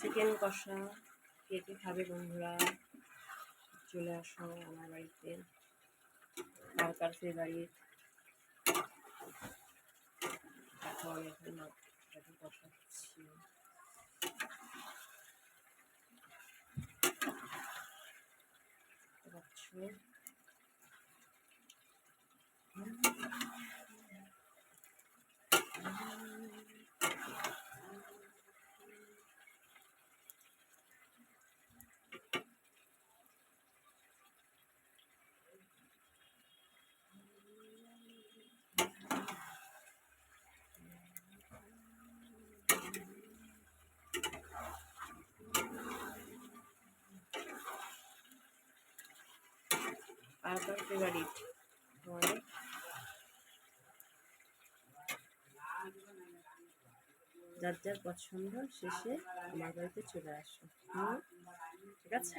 Chicken কষা, কে কে খাবে বন্ধুরা? চলে আসো আমার বাড়িতে। কার কার ফেভারিট এখন এখন কষাচ্ছি। আর যার যার পছন্দ শেষে আমার বাড়িতে চলে আসো। ঠিক আছে?